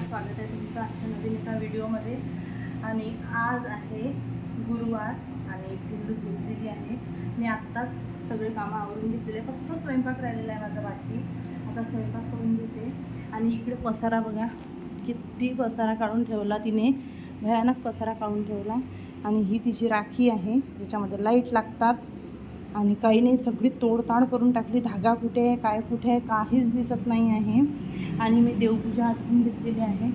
स्वागत आहे तुमचं आजच्या नवीन एका व्हिडिओमध्ये. आणि आज आहे गुरुवार आणि पिल्लू झोपलेली आहे. मी आत्ताच सगळे कामं आवरून घेतलेले फक्त स्वयंपाक राहिलेला आहे माझा बाकी. आता स्वयंपाक करून घेते. आणि इकडे पसारा बघा किती पसारा काढून ठेवला तिने. भयानक पसारा काढून ठेवला. आणि ही तिची राखी आहे ज्याच्यामध्ये लाइट लागतात. आणि काही नाही सगळी तोडताड करून टाकली. धागा कुठे आहे काय कुठे आहे काहीच दिसत नाही आहे. आणि मी देवपूजा आठवून घेतलेली आहे.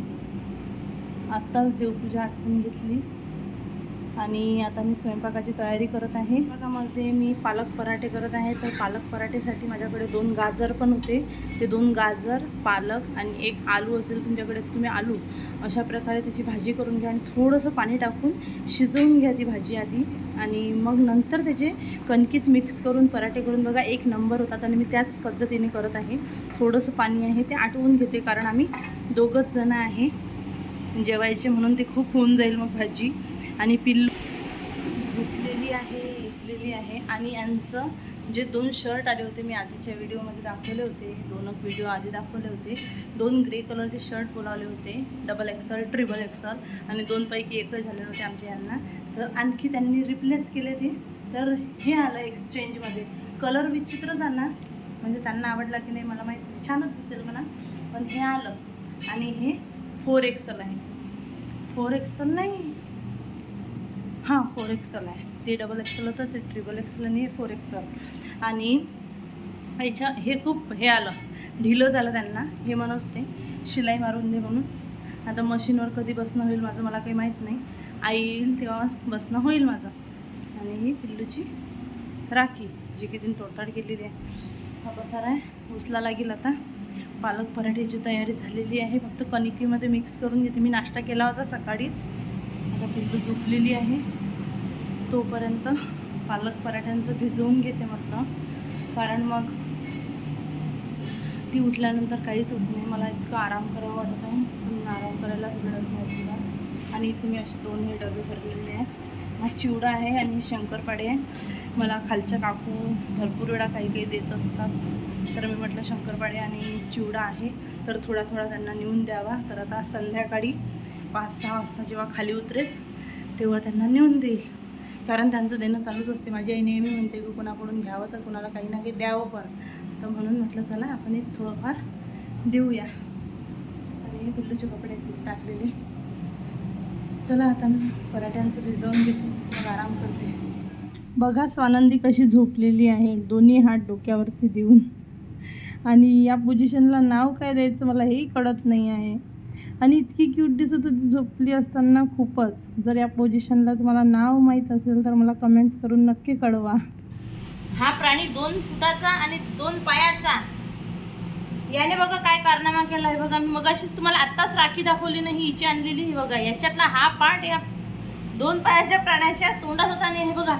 आत्ताच देवपूजा आठवून घेतली. आणि आता मी स्वयंपाकाची तयारी करत आहे. स्वयंपाकामध्ये मी पालक पराठे करत आहे. तर पालक पराठेसाठी माझ्याकडे दोन गाजर पण होते. ते दोन गाजर पालक आणि एक आलू असेल तुमच्याकडे तुम्ही आलू अशा प्रकारे त्याची भाजी करून घ्या आणि थोडंसं पाणी टाकून शिजवून घ्या ती भाजी आधी. आणि मग नंतर त्याचे कणकीत मिक्स करून पराठे करून बघा एक नंबर होतात आणि मी त्याच पद्धतीने करत आहे. थोडंसं पाणी आहे ते आटवून घेते कारण आम्ही दोघंच जणं आहे. जेवायचे म्हणून ते खूप होऊन जाईल मग भाजी. आणि पिल्लू झोपलेली आहे झोपलेली आहे. आणि यांचं जे दोन शर्ट आले होते मी आधीच्या व्हिडिओमध्ये दाखवले होते. दोन व्हिडिओ आधी दाखवले होते. दोन ग्रे कलरचे शर्ट बोलावले होते डबल एक्सल ट्रिबल एक्सल आणि दोनपैकी एकच झालेले होते आमच्या यांना. तर आणखी त्यांनी रिप्लेस केले ते. तर हे आलं एक्सचेंजमध्ये कलर विचित्रच आला म्हणजे त्यांना आवडला की नाही मला माहीत नाही. छानच दिसेल म्हणा. पण हे आलं. आणि हे फोर एक्सल आहे. फोर एक्सल नाही. हां फोर एक्सल आहे. ते डबल एक्सल होतं ते ट्रिबल एक्सल आणि हे फोर एक्सल आणि याच्या हे खूप हे आलं. ढिलं झालं त्यांना. हे म्हणत होते शिलाई मारून दे म्हणून. आता मशीनवर कधी बसणं होईल माझं मला काही माहीत नाही. आई येईल तेव्हा बसणं होईल माझं. आणि ही पिल्लूची राखी जी की तिने तोडताड केलेली आहे. हा पसारा आहे. उचला लागेल आता. पालक पराठ्याची तयारी झालेली आहे. फक्त कणिकीमध्ये मिक्स करून घेते. मी नाश्ता केला होता सकाळीच. आता पिल्लू झोपलेली आहे. तोपर्यंत पालक पराठ्यांचं भिजवून घेते म्हटलं. कारण मग ती उठल्यानंतर काहीच होत नाही. मला इतकं आराम करावं वाटत नाही आराम करायलाच मिळत नाही तुला आणि इथे मी असे दोन हे डबे भरलेले आहेत. हा चिवडा आहे आणि शंकरपाडे आहे मला खालच्या काकू भरपूर वेळा काही काही देत असतात. तर मी म्हटलं शंकरपाडे आणि चिवडा आहे. तर थोडा थोडा त्यांना नेऊन द्यावा. तर आता संध्याकाळी पाच सहा वाजता जेव्हा खाली उतरेल तेव्हा त्यांना नेऊन देईल. कारण त्यांचं देणं चालूच असते. माझी आई नेहमी म्हणते की कुणाकडून घ्यावं तर कुणाला काही ना काही द्यावं पण. तर म्हणून म्हटलं चला आपण एक थोडंफार देऊया. आणि पिल्लूचे कपडे आहेत तिथे टाकलेले. चला आता मी पराठ्यांचं भिजवून घेते. मग आराम करते. बघा स्वानंदी कशी झोपलेली आहे. दोन्ही हात डोक्यावरती देऊन. आणि या पोझिशनला नाव काय द्यायचं मला हेही कळत नाही आहे. आणि इतकी क्यूट दिसत होती झोपली असताना खूपच. जर या पोझिशनला तुम्हाला नाव माहीत असेल तर मला कमेंट्स करून नक्की कळवा. हा प्राणी दोन फुटाचा आणि दोन पायाचा. याने बघा काय कारनामा केला. आहे बघा मी मगाशीच तुम्हाला आत्ताच राखी दाखवली नाही हिची आणलेली. ही बघा याच्यातला हा पार्ट या दोन पायाच्या प्राण्याच्या तोंडात होता आणि हे बघा.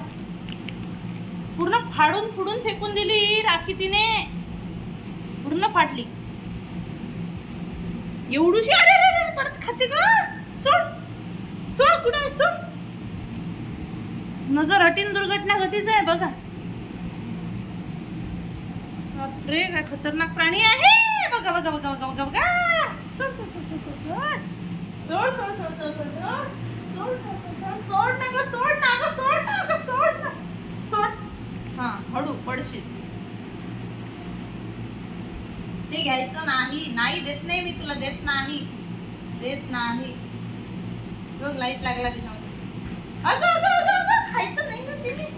पूर्ण फाडून फुडून फेकून दिली ही राखी तिने. पूर्ण फाटली. एवढूशी अरे अरे अरे परत खाते का सोड सोड कुठे सोड नजर हटीन दुर्घटना घटीच आहे बघा बापरे काय खतरनाक प्राणी आहे बघा बघा बघा बघा बघा बघा सोड सोड सोड सोड सोड सोड सोड सोड सोड सोड सोड सोड सोड सोड ना ग सोड ना ग सोड ना ग सोड ना सोड हा हळू पडशील ते घ्यायचं नाही. नाही देत नाही मी तुला देत नाही. देत नाही. बघ लाइट लागला तिथं. अगं अगं अगं अगं खायचं नाही ना तिने.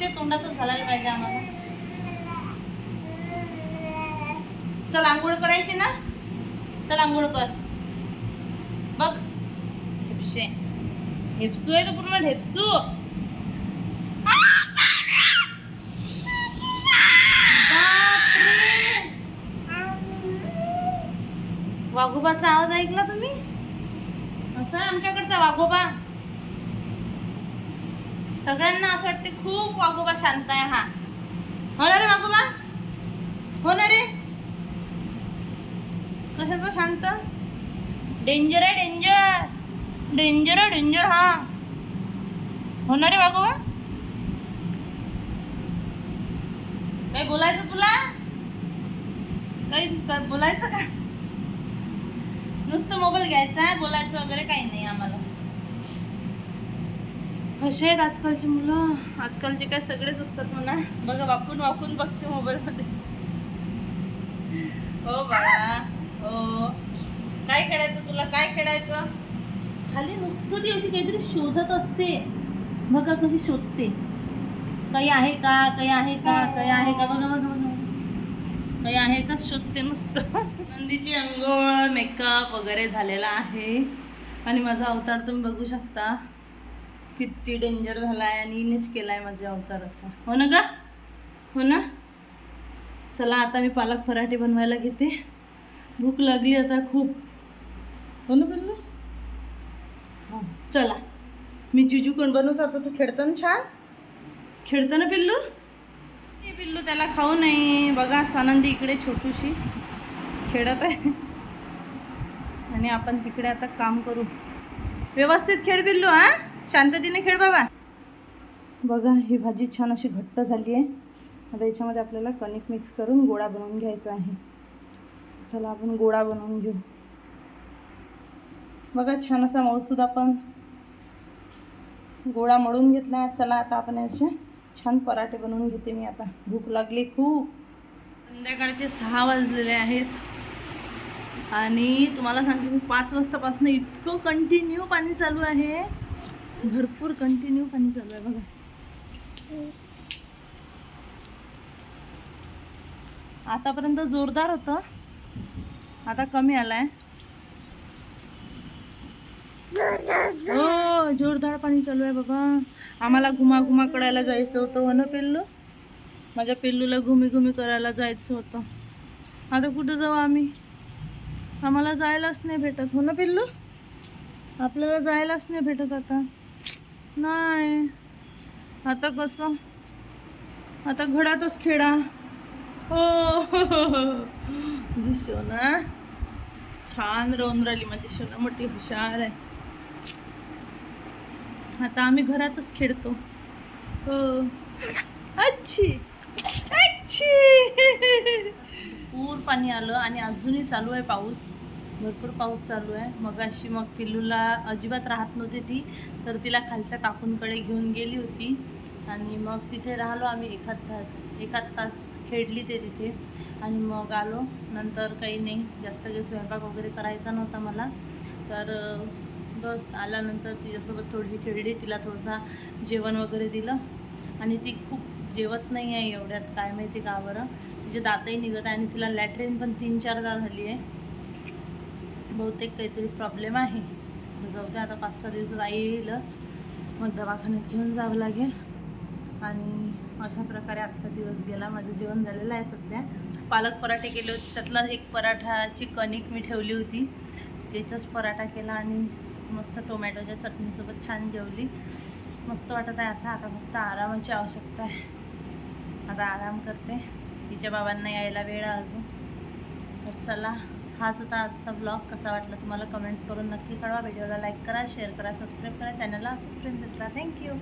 ते तोंडातच घालायला पाहिजे आम्हाला. चल आंघोळ करायची ना? चल आंघोळ कर. बघ. हेपशे. हेपसू आहे तो पूर्ण ढेपसू वाघोबाचा आवाज ऐकला तुम्ही? असं आमच्याकडचा वाघोबा. सगळ्यांना असं वाटते खूप वाघोबा शांत आहे हा. हो ना रे वाघोबा? हो ना रे? कशाचा शांत? डेंजर आहे डेंजर डेंजर आहे डेंजर हा. हो ना रे वाघोबा? काही बोलायचं तुला? काही बोलायचं का? नुसतं मोबाईल घ्यायचा आहे बोलायचं वगैरे काही नाही आम्हाला. असे आहेत आजकालची मुलं. आजकालचे काय सगळेच असतात म्हणा. बघा वाकून वाकून बघते मोबाईल मध्ये हो बाळा हो. काय खेळायचं तुला? काय खेळायचं? खाली नुसतं ती अशी काहीतरी शोधत असते. बघा कशी शोधते. काही आहे का? काही आहे का? काही आहे का? बघा बघा बघा. काही आहे का? शोधते नुसतं नंदीची अंघोळ मेकअप वगैरे झालेला आहे. आणि माझा अवतार तुम्ही बघू शकता. किती डेंजर झाला आहे आणि इनेच केला आहे माझा अवतार असा. हो ना का हो ना? चला आता मी पालक पराठे बनवायला घेते. भूक लागली आता खूप. हो ना पिल्लू हां हो, चला. मी जुजू कोण बनवतो? आता तू खेळतो ना छान? खेळतो ना पिल्लू? त्याला खाऊ नाही बघा स्वानंदी इकडे छोटूशी खेळत आहे. आणि आपण तिकडे आता काम करू. व्यवस्थित खेळ बिल्लू हा? शांततेने खेळ बाबा. बघा ही भाजी छान अशी घट्ट झाली आहे. आता याच्यामध्ये आपल्याला कणिक मिक्स करून गोळा बनवून घ्यायचा आहे. चला आपण गोळा बनवून घेऊ. बघा छान असा मौसूद आपण गोळा मळून घेतला. आहे चला आता आपण याचे छान पराठे बनवून घेते मी आता. भूक लागली खूप. संध्याकाळचे सहा वाजलेले आहेत. आणि तुम्हाला सांगते मी पाच वाजतापासून इतकं कंटिन्यू पाणी चालू आहे. भरपूर कंटिन्यू पाणी चालू आहे बघा. आतापर्यंत जोरदार होतं. आता कमी आलाय. हो जोरदार पाणी चालू आहे बाबा. आम्हाला घुमा घुमा करायला जायचं होतं हो ना पिल्लू? माझ्या पिल्लूला घुमी घुमी करायला जायचं होतं. आता कुठं जाऊ आम्ही? आम्हाला जायलाच नाही भेटत हो ना पिल्लू? आपल्याला जायलाच नाही भेटत आता. नाही. आता कसं? आता घडातच खेळा. हो. माझी सोना छान राहून राहिली माझी सोना मोठी हुशार आहे. आता आम्ही घरातच खेळतो. हो. अच्छी अच्छी पूर पाणी आलं आणि अजूनही चालू आहे पाऊस. भरपूर पाऊस चालू आहे. मग अशी मग पिल्लूला अजिबात राहत नव्हती ती तर तिला खालच्या काकूंकडे घेऊन गेली होती. आणि मग तिथे राहिलो आम्ही एखाद ता- एखाद तास खेळली ते तिथे. आणि मग आलो. नंतर काही नाही. जास्त काही स्वयंपाक वगैरे करायचा नव्हता मला. तर बस आल्यानंतर तिच्यासोबत थोडी खेळली तिला थोडंसा जेवण वगैरे दिलं. आणि ती खूप जेवत नाही आहे एवढ्यात काय माहिती का बरं. तिचे दातही निघत आहे आणि तिला लॅट्रिन पण तीन चारदा झाली आहे. बहुतेक काहीतरी प्रॉब्लेम आहे. जाऊ दे आता पाच सहा दिवसात आई येईलच. मग दवाखान्यात घेऊन जावं लागेल. आणि अशा प्रकारे आजचा दिवस गेला. माझं जेवण झालेलं आहे सध्या. पालक पराठे केले होते. त्यातला एक पराठाची कणिक मी ठेवली होती. त्याचाच पराठा केला आणि मस्त टोमॅटोच्या चटणीसोबत छान जेवली. मस्त वाटत आहे आता. आता फक्त आरामाची आवश्यकता आहे. आता आराम करते. तिच्या बाबांना यायला वेळ आहे अजून. तर चला हाच होता आजचा ब्लॉग कसा वाटला तुम्हाला कमेंट्स करून नक्की कळवा. व्हिडिओला लाईक करा शेअर करा सबस्क्राईब करा. चॅनलला सबस्क्राईब देत राहा थँक्यू